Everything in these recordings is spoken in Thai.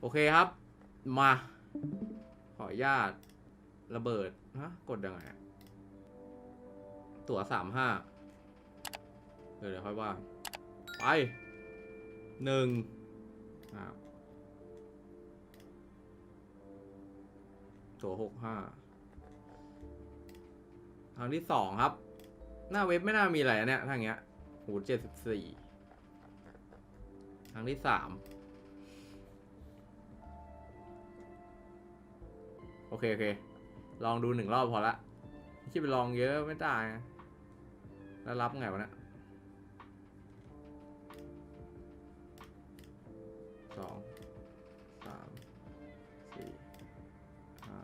โอเคครับ มา ขออนุญาต ระเบิดฮะกดยังไง ตั๋วสามห้าเดี๋ยวเดี๋ยวค่อยว่า ไปหนึ่งตั๋วหกห้าทางที่สองครับ หน้าเว็บไม่น่ามีอะไรเนี่ยทางเงี้ยหูเจ็ดสิบสี่ครั้งที่สาม โอเคโอเค ลองดูหนึ่งรอบพอละไม่ใช่ไปลองเยอะไม่ได้นะแล้วรับไงวะเนี่ยสองสามสี่ห้า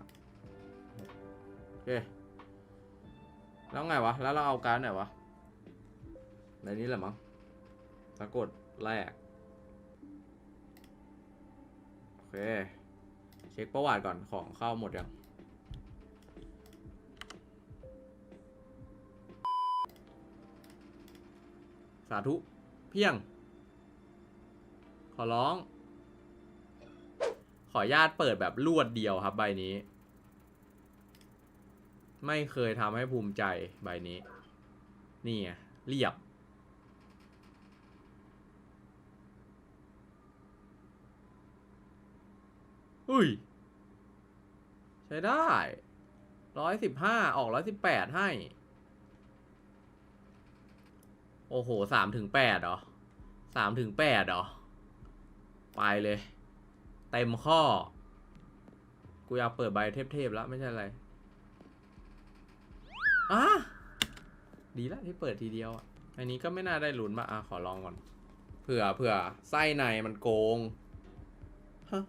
โอเค แล้วไงวะ แล้วเราเอาการไหนวะ ในนี้แหละมั้งปรากฏแรก โอเค เช็คประวัติก่อนของเข้าหมดยังสาธุ เพียง ขอร้อง ขออนุญาตเปิดแบบรวดเดียวครับใบนี้ ไม่เคยทำให้ภูมิใจใบนี้ นี่ไงเรียบ อุ้ย ใช้ได้ร้อยสิบห้าออกร้อยสิบแปดให้ โอ้โหสามถึงแปดเหรอสามถึงแปดเหรอ ไปเลย เต็มข้อ กูอยากเปิดใบเทพๆแล้วไม่ใช่อะไรอะดีล้วที่เปิดทีเดียวอะอันนี้ก็ไม่น่าได้ลุ้นมาอะขอลองก่อน เผื่อเผื่อไส้ในมันโกง ฮะ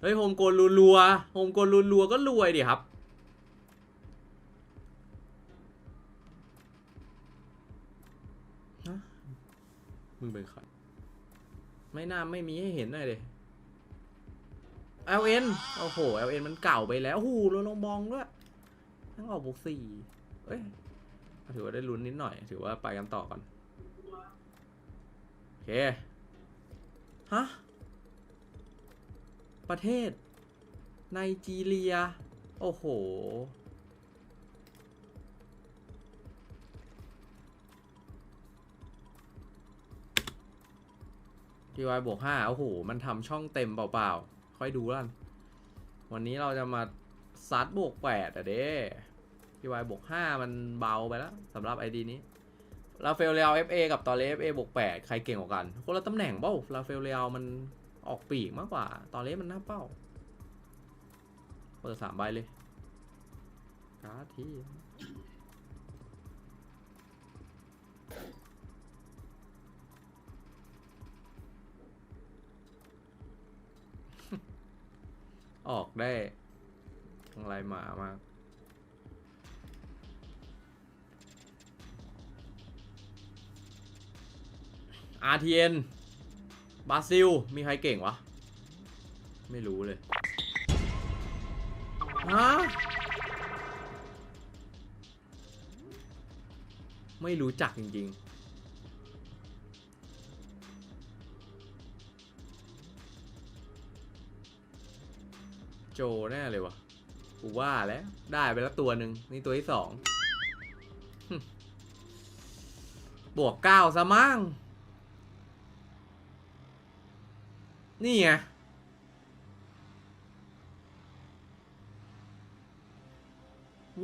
เฮ้ยโฮมโกนรัวๆโฮมโกนรัวๆก็รวยดิครับ มึงเป็นใคร ไม่น่าไม่มีให้เห็นหน่อยเลย LN โอ้โห LN มันเก่าไปแล้วโอ้โหเราลองมองด้วยทั้งออกบวกสี่เอ้ย ถือว่าได้ลุ้นนิดหน่อย ถือว่าไปกันต่อก่อน โอเค ฮะ ประเทศไนจีเรีย โอ้โหทีวายบวกห้าโอ้โห มันทำช่องเต็มเปล่าๆ ค่อยดูล้วกันวันนี้เราจะมาซัดบวกแปดอะเด้ทีวายบวกห้ามันเบาไปแล้วสำหรับไอดีนี้ลาเฟลเรียลเอฟเอกับตอเลฟเอบวกแปดใครเก่งกว่ากัน คนละตำแหน่งเปล่าลาเฟลเรียลมัน ออกปีกมากกว่า ตอนเลฟมันหน้าเป้า เปิดสามใบเลยการ์ดที่ออกได้อะไรหมามาก RTN บราซิล มีใครเก่งวะ ไม่รู้เลย ฮะ ไม่รู้จักจริงๆโจแน่เลยวะกูว่าแล้ว ได้ไปแล้วตัวหนึ่งนี่ตัวที่สอง บวกเก้าซะมั่ง นี่ไง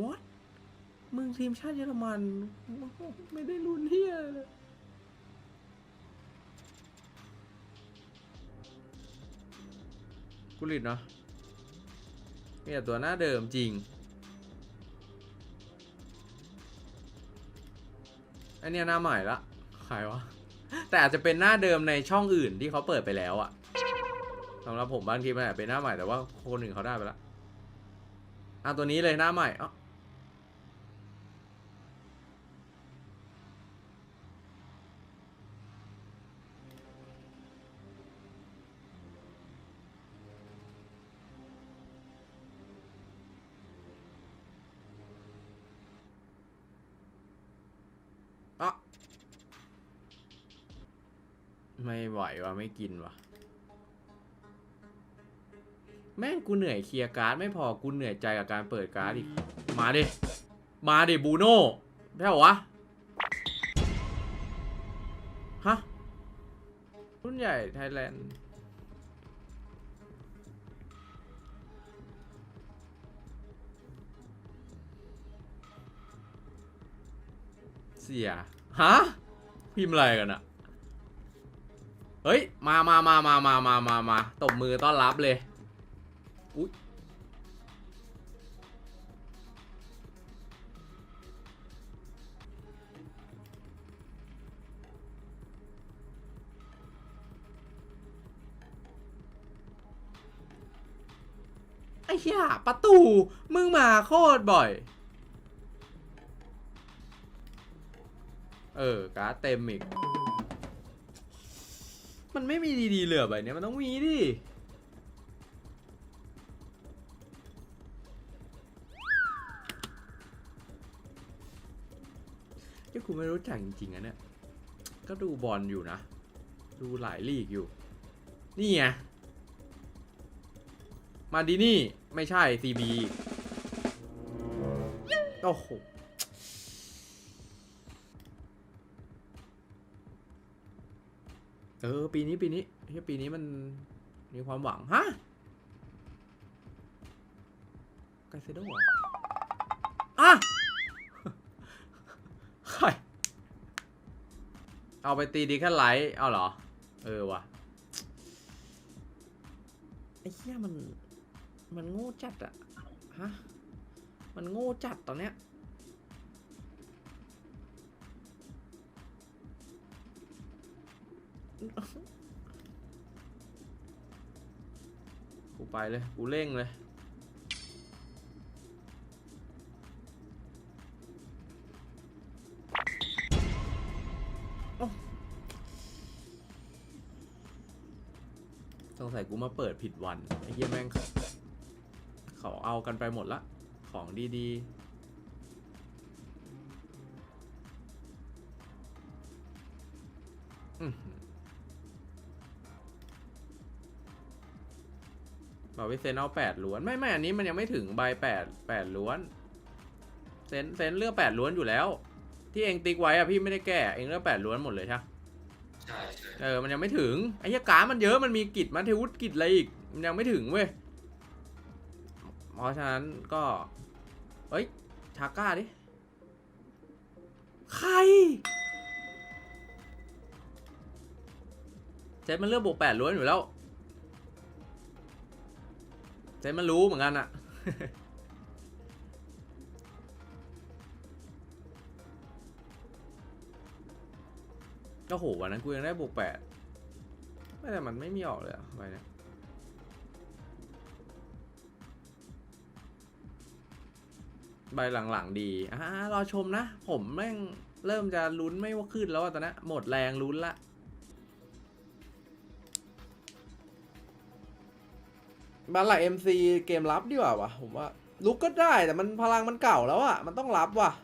what มึงทีมชาติเยอรมัน ไม่ได้ลุ้นเฮียเลยกุลิตเนาะมีแต่ตัวหน้าเดิมจริง อันเนี้ยหน้าใหม่ละใครวะ แต่อาจจะเป็นหน้าเดิมในช่องอื่นที่เขาเปิดไปแล้วอะ สำหรับผมบางทีมันอาจเป็นหน้าใหม่แต่ว่าคนอื่นเขาได้ไปแล้วอะตัวนี้เลยหน้าใหม่เอ้าอะไม่ไหวว่ะไม่กินว่ะ แม่งกูเหนื่อยเคลียร์การ์ดไม่พอกูเหนื่อยใจกับการเปิดการ์ดอีก มาดิ มาดิบูโน่แพ้วะ ฮะ รุ่นใหญ่ไทยแลนด์ เสีย ฮะ พิมพ์อะไรกันอะเฮ้ย มามามามามามามาตบมือต้อนรับเลย อุ๊ยไอ้เหี้ยประตู มึงมาโคตรบ่อย เออการ์ดเต็มอีก มันไม่มีดีๆเหลือแบบเนี้ยมันต้องมีดิ ที่คุณไม่รู้จักจริงๆอะเนี่ย ก็ดูบอลอยู่นะ ดูหลายลีกอยู่ นี่ไง มาดีนี่ ไม่ใช่ซีบีโอ้โหเออ ปีนี้ปีนี้เฮ้ยปีนี้มันมีความหวัง ฮะไกเซโดเหรออะ เอาไปตีดีแค่ไลท์เอาเหรอ เออว่ะไอ้เหี้ยมัน มันโง่จัดอะฮะ มันโง่จัดตอนเนี้ย กูไปเลย กูเร่งเลย งสัยกูมาเปิดผิดวันไอ้เหี้ยแม่งเขาเอากันไปหมดละ ของดีๆบอกวิเซนเอาแปดล้วน ไม่ไม่อันนี้มันยังไม่ถึงใบแปดแปดล้วน เซนเซนเลือกแปดล้วนอยู่แล้ว ที่เองติ๊กไว้อะพี่ไม่ได้แก้เองเลือกแปดล้วนหมดเลยใช่ปะใช่ใช่ เออ มันยังไม่ถึง ไอ้เหี้ยกามันเยอะ มันมีกิจมัธวุฒิกิจอะไรอีก มันยังไม่ถึงเว้ย เพราะฉะนั้นก็เฮ้ย ชาก้าดิ ใครเซตมันเลือกบวกแปดล้วนอยู่แล้วเซตมันรู้เหมือนกันอะ โอ้โหวันนั้นกูยังได้บวกแปดไม่แต่มันไม่มีออกเลยอะใบเนี้ยใบหลังๆดีอ่ารอชมนะ ผมแม่งเริ่มจะลุ้นไม่ว่าขึ้นแล้วอะตอนนี้หมดแรงลุ้นละ บ้านหลัก MC เกมรับดีกว่าวะผมว่าลุกก็ได้แต่มันพลังมันเก่าแล้วอะมันต้องรับว่ะฮะ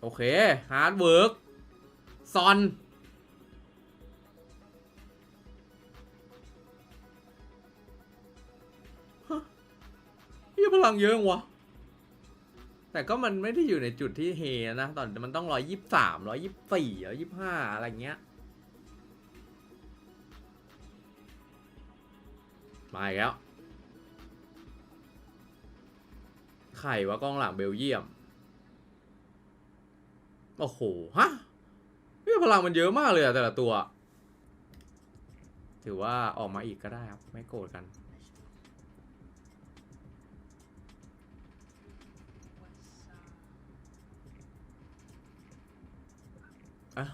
โอเคฮาร์ดเวิร์กซอนฮะเฮียพลังเยอะวะ แต่ก็มันไม่ได้อยู่ในจุดที่เฮนะ ตอนมันต้องร้อยยี่สามร้อยยี่สี่ร้อยยี่ห้าอะไรเงี้ย มาอีกแล้ว ไข่ว่ากองหลังเบลเยียม โอ้โห ฮะเนี่ยพลังมันเยอะมากเลยอะแต่ละตัว ถือว่าออกมาอีกก็ได้ครับ ไม่โกรธกัน อะ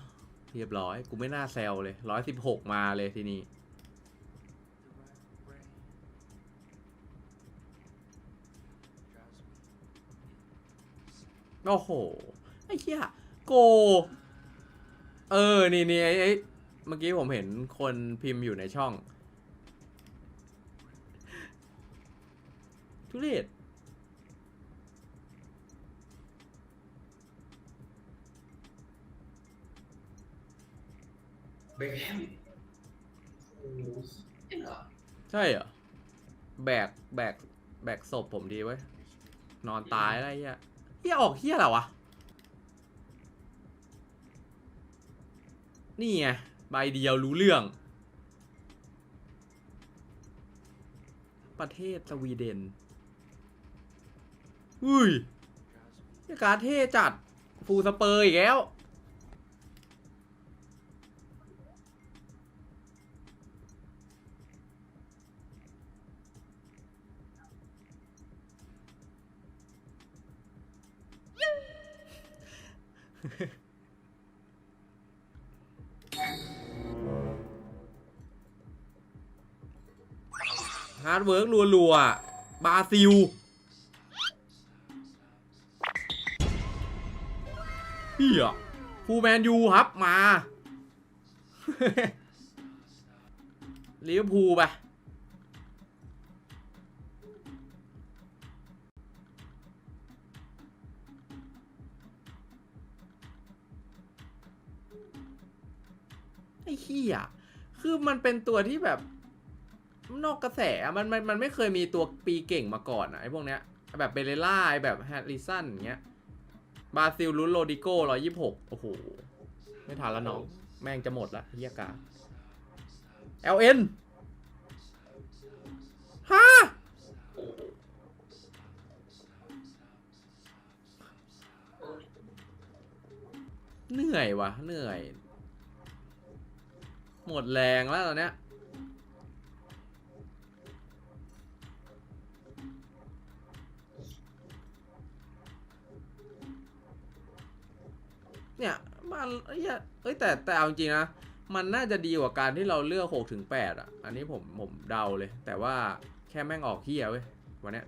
เรียบร้อย กูไม่น่าแซวเลยร้อยสิบหกมาเลยทีนี้โอ้โห ไอ้เหี้ย โก เออ นี่นี่ไอ้ไอ้เมื่อกี้ผมเห็นคนพิมพ์อยู่ในช่อง ทุเรศเบคแฮมโอ้โหเห็นเหรอใช่เหรอ แบก แบก แบกศพผมดีไว้ยนอนตายอะไรเหี้ยเหี้ยออกเหี้ยอะไรวะ นี่ไงใบเดียวรู้เรื่อง ประเทศสวีเดนอุ้ยนี่การเท่จัดฟูลสเปอร์อีกแล้ว ฮาร์ดเวิร์กรัวๆอะบาซิลเฮียฟูแมนยูครับมาลิเวอร์พูลไปไอ้เหี้ยคือมันเป็นตัวที่แบบ นอกกระแสอะมันมันมันไม่เคยมีตัวปีเก่งมาก่อนอะไอ้พวกเนี้ยแบบเบเลล่าไอ้แบบแฮร์ริสันอย่างเงี้ยบราซิลลุนโรดิโก้ร้อยยี่หกโอ้โห ไม่ทันแล้วน้อง แม่งจะหมดละเฮียกา LN ฮะเหนื่อยวะเหนื่อย หมดแรงแล้วตอนเนี้ย เนี่ยมันเอ้ยเอ้ยแต่แต่เอาจริงๆนะ มันน่าจะดีกว่าการที่เราเลือก6ถึง8อะ อันนี้ผมผมเดาเลย แต่ว่าแค่แม่งออกเฮียเว้ยวันเนี้ย